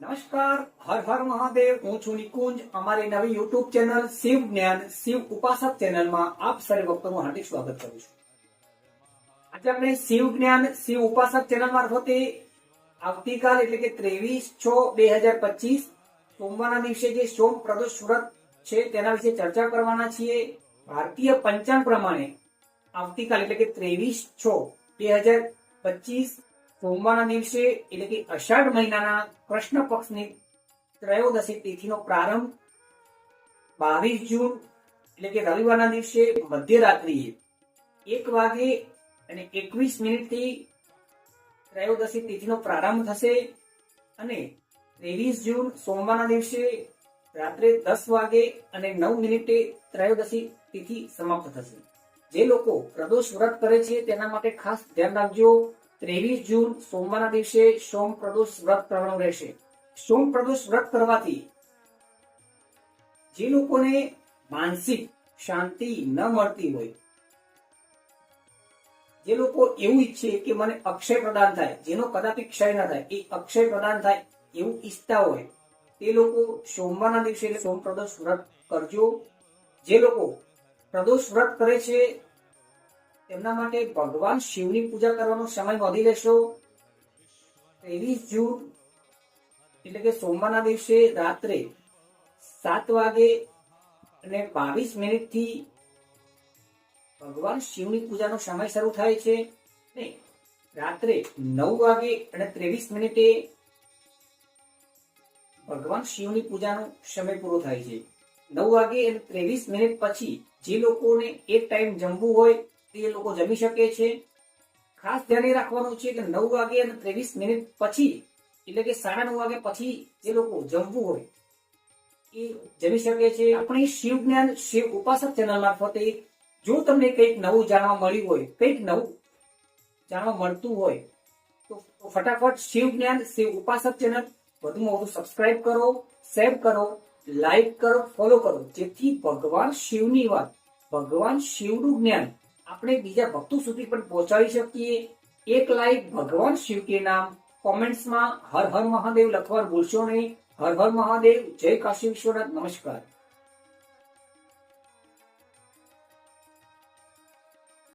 નમસ્કાર, હર હર મહાદેવ. હું છું નિકુંજ. અમારી નવી યુટ્યુબ ચેનલ શિવ જ્ઞાન, શિવ ઉપાસક ચેનલમાં આપ સર્વે ભક્તોનું હાર્દિક સ્વાગત કરું છું. આજે આપણે શિવ જ્ઞાન, શિવ ઉપાસક ચેનલ મારફતે આવતીકાલ એટલે કે ત્રેવીસ છ બે હજાર પચીસ, સોમવારના દિવસે જે સોમ પ્રદોષ સુરત છે તેના વિશે ચર્ચા કરવાના છીએ. ભારતીય પંચાંગ પ્રમાણે આવતીકાલ એટલે કે ત્રેવીસ છ બે હજાર પચીસ સોમવારના દિવસે એટલે કે અષાઢ મહિનાના કૃષ્ણ પક્ષની ત્રયોદશી તિથિનો પ્રારંભ બાવીસ જૂન એટલે કે રવિવારના દિવસે મધ્યરાત્રિએ એક વાગે અને એકવીસ મિનિટથી ત્રયોદશી તિથિનો પ્રારંભ થશે અને ત્રેવીસ જૂન સોમવારના દિવસે રાત્રે દસ વાગે અને નવ મિનિટે ત્રયોદશી તિથિ સમાપ્ત થશે. જે લોકો પ્રદોષ વ્રત કરે છે તેના માટે ખાસ ધ્યાન રાખજો. ત્રેવીસ જૂન સોમવારના દિવસે સોમ પ્રદોષ વ્રત કરવાનું રહેશે. સોમ પ્રદોષ વ્રત કરવાથી જે લોકોને માનસિક શાંતિ ન મળતી હોય, જે લોકો એવું ઈચ્છે કે મને અક્ષય પ્રદાન થાય, જેનો કદાપી ક્ષય ન થાય, એ અક્ષય પ્રદાન થાય એવું ઈચ્છતા હોય, તે લોકો સોમવારના દિવસે સોમ પ્રદોષ વ્રત કરજો. જે લોકો પ્રદોષ વ્રત કરે છે તેમના માટે ભગવાન શિવની પૂજા કરવાનો સમય નોંધી લેશો. ત્રેવીસ જૂન, એટલે કે સોમવારના દિવસે રાત્રે સાત વાગે અને બાવીસ મિનિટથી ભગવાન શિવની પૂજાનો સમય શરૂ થાય છે. ને રાત્રે નવ વાગે અને ત્રેવીસ મિનિટે ભગવાન શિવની પૂજાનો સમય પૂરો થાય છે. નવ વાગે અને ત્રેવીસ મિનિટ પછી જે લોકોને એક ટાઈમ જમવું હોય તે લોકો જમી શકે છે. ખાસ ધ્યાન રાખવાનું છે કે નવ વાગે અને ત્રેવીસ મિનિટ પછી, એટલે કે સાડા નવ વાગે પછી જે લોકો જમવું હોય, એ જમી શકે છે. આપણી શિવ જ્ઞાન શિવ ઉપાસક ચેનલ મારફતે જો તમને કંઈક નવું જાણવા મળ્યું હોય, કંઈક નવું જાણવા મળતું હોય, તો ફટાફટ શિવ જ્ઞાન શિવ ઉપાસક ચેનલ વધુમાં વધુ સબસ્ક્રાઇબ કરો શેર કરો લાઈક કરો ફોલો કરો. જેથી ભગવાન શિવની વાત, ભગવાન શિવનું જ્ઞાન આપણે બીજા ભક્તો સુધી પણ પહોંચાડી શકીએ. એક લાઈક ભગવાન શિવ કે નામ કોમેન્ટ્સમાં હર હર મહાદેવ લખવાનું ભૂલશો નહીં. હર હર મહાદેવ. જય કાશી વિશ્વનાથ. નમસ્કાર.